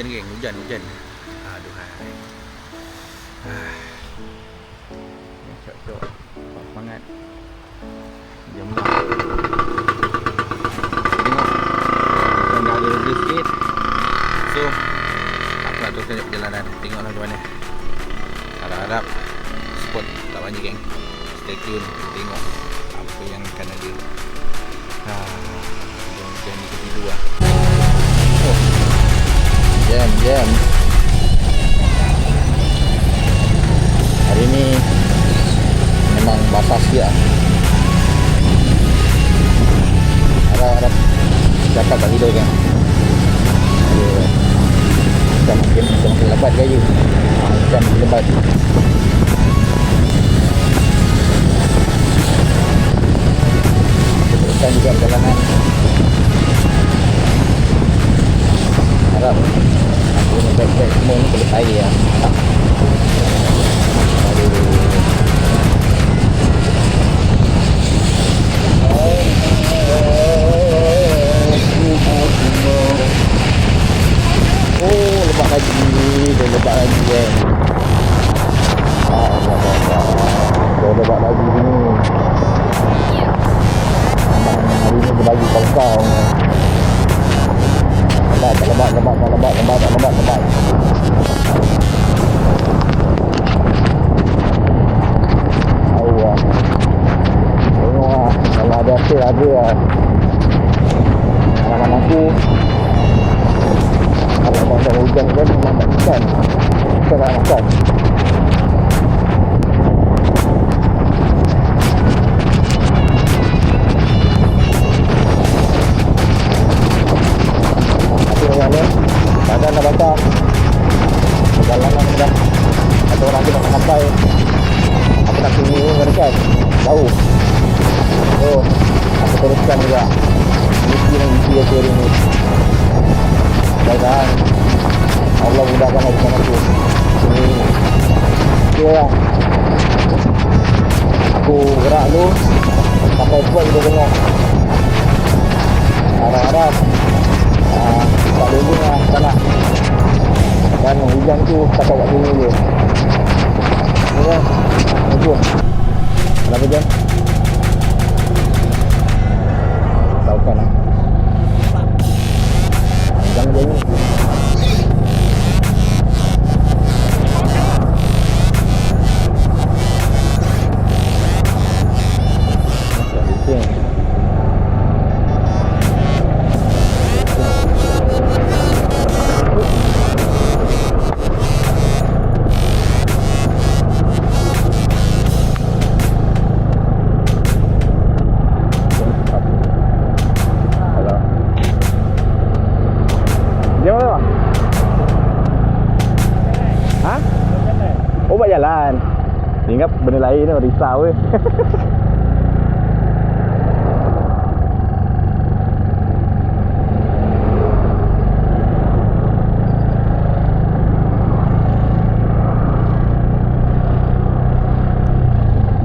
hujan geng, hujan, hujan. Aduh hai. Ah. Cok cok. Semangat. Jam ada lebih sikit. So, aku nak teruskan perjalanan. Tengoklah macam mana. Harap-harap spot tak banyak geng. Stay tune. Tengok apa yang akan ada. Ah, hujan ni ketidu lah. Jam, jam. Hari ni memang basah sikit lah. Harap-harap cakap tak tidur kan. Macam mungkin macam makin lebat gaya. Macam lebat. Teruskan juga perjalanan. Harap aku ni Kalau masa hujan kan? Memang tak makan. Kita nak makan. Ni. Badan dah basah Perjalanan dah. Orang tu nak sampai. Aku nak kan Jauh. So Aku teruskan juga Mesti dan mesti aku hari ni Mudah-mudahan Allah mudahkan urusan aku. Ini Okay lah Aku gerak dulu. Sampai spot kita tengok jalan. Ingat benda lain tu, risau weh.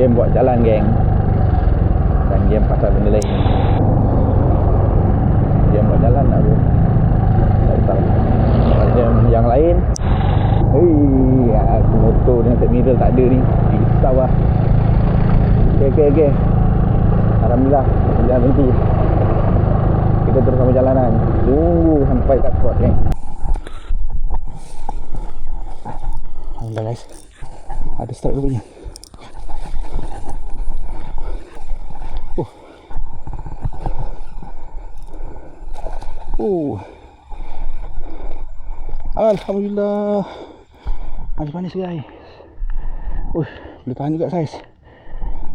Game buat jalan geng Dan game pasal benda lain Game buat jalan lah bro Tak risau Kalau game yang lain Hei, aku motor dengan set mirror tak ada ni Risau lah Okay, okay. Alhamdulillah, jangan berhenti Kita terus perjalanan Tunggu sampai kat spot geng Alhamdulillah guys. Ada start rupanya. Oh. Alhamdulillah. Ada panis guys. Uh, boleh tahan juga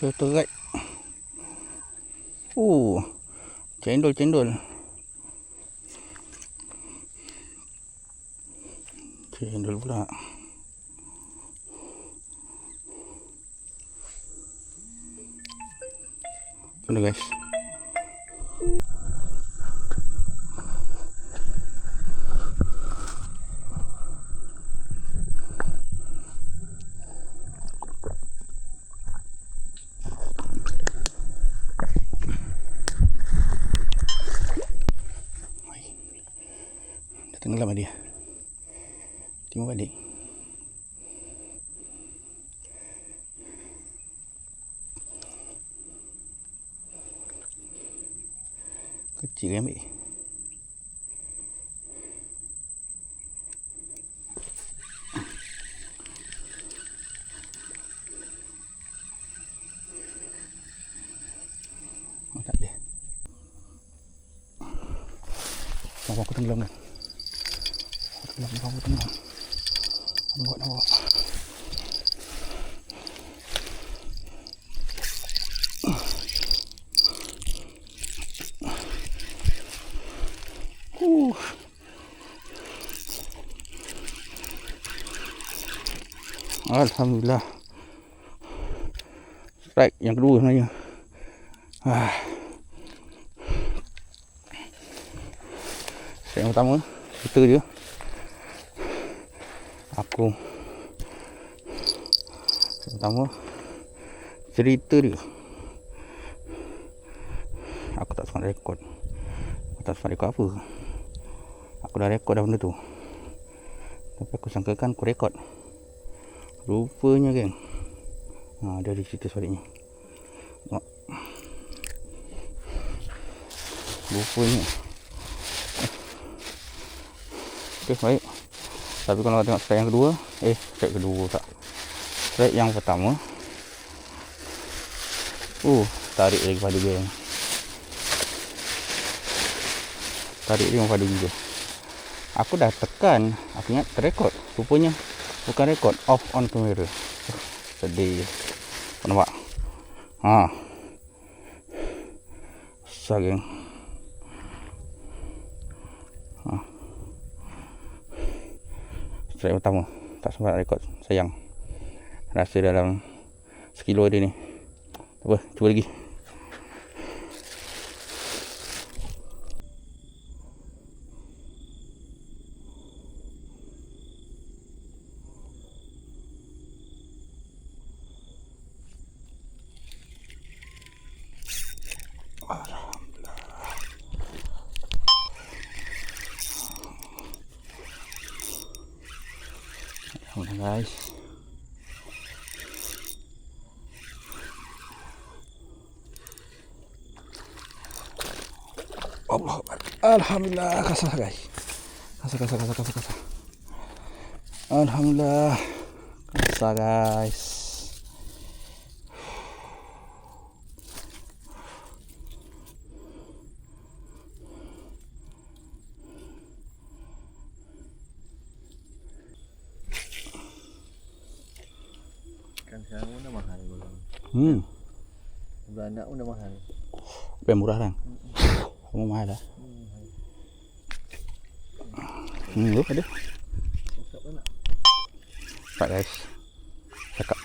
sơ tới gậy. Ồ, chén rồi chén rồi. Chén rồi lúc nào. Guys. Tenggelam dia. Timur balik. Kecil dia ambil. Oh, tak ada. Bawa aku tenggelam kan. Aku tenggelam, aku tenggelam. Uh. Alhamdulillah. Strike yang kedua sebenarnya. Ah. Strike yang pertama cerita dia. Aku Pertama cerita dia. Aku tak sempat rekod. Aku tak sempat rekod apa. Aku dah rekod dah benda tu. Tapi aku sangkakan aku rekod. Rupanya geng. Ha, dia ada cerita sebaliknya. Rupanya. Okey, baik. Tapi kalau tengok strike yang kedua, eh, strike kedua tak. Strike yang pertama. Uh, tarik lagi pada geng. Tarik dia pada juga. Aku dah tekan, aku ingat terekod. Rupanya bukan rekod, off on camera. Uh, sedih. Kau nampak? Ha. Besar geng. Ha. Strike pertama. Tak sempat rekod. Sayang. Rasa dalam sekilo dia ni. Apa, cuba lagi. Alhamdulillah guys. Allah. Alhamdulillah kasar guys. Kasar kasar kasar kasar kasar. Alhamdulillah kasar guys. Kan sekarang pun dah mahal belum. Hmm, Beranak pun dah mahal. apa murah kan? Hmm, tu ada. Cakap pun nak. Cepat guys. Cakap.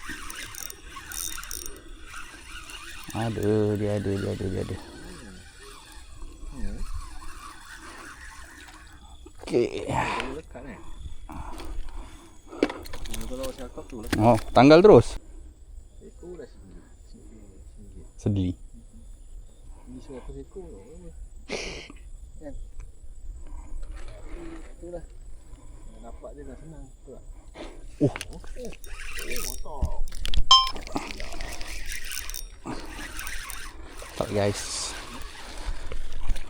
Ada, dia ada, dia ada, dia ada. Hmm. Okey. Cakap lah. Oh, tanggal terus. Sedih. Ini suara ekor. Kan. Tu lah. Nak Dapat dia dah senang. Betul tak? Oh. Okey. Oh, mantap. Tak guys.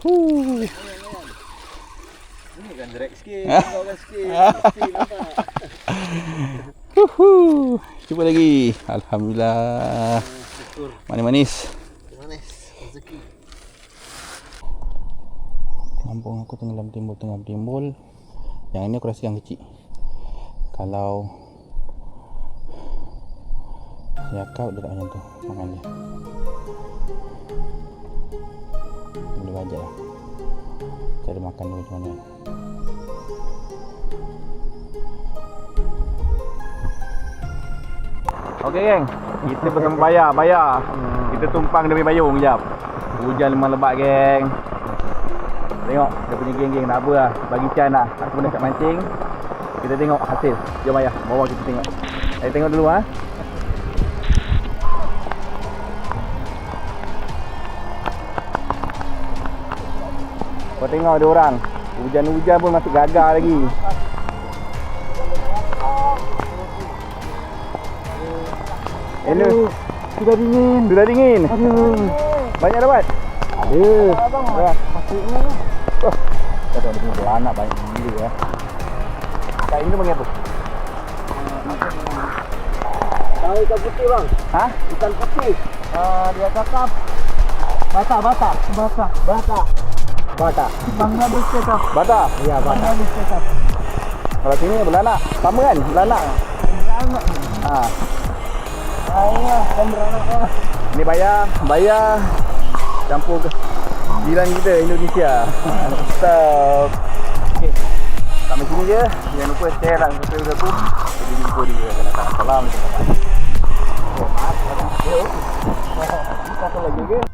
Huh. Ini kan drag sikit. Kau kan sikit. Nampak. Huhu. Cuba lagi. Alhamdulillah. Manis-manis. kampung aku tenggelam timbul tenggelam timbul yang ini aku rasa yang kecil. Kalau Yakau dia tak macam tu Makan dia. Boleh bajak lah. Cara makan dia macam mana. Okey geng. Kita bersama bayar Bayar. Hmm. Kita tumpang demi bayung sekejap Hujan lemah lebat geng. Tengok dia punya geng-geng nak apa lah. Bagi Chan lah. Aku pun dekat mancing. Kita tengok hasil. Jom ayah. Bawa kita tengok. Saya tengok dulu ah. Kau tengok ada orang. Hujan-hujan pun masih gagal lagi. Hello. Sudah dingin. Sudah dingin. Aduh. Banyak dapat? Ada. Abang. Masuknya. Tengok dia punya beranak banyak gila ya. Kat ini panggil apa? Tahu ikan putih bang. Ha? Ikan putih. Ah dia cakap bata bata bata bata bata. Bangladesh cakap. Bata. Ya bata. Bangladesh cakap. Kalau sini beranak. Sama kan? Beranak. Beranak. Ha. Ayah, kan beranak ah. Ini bayar, bayar campur ke jiran kita Indonesia. Stop. Okay, Sampai sini je. Jangan lupa share dan subscribe aku. Jadi jumpa di video Salam Terima kasih Oh, maaf. Kita lagi ke?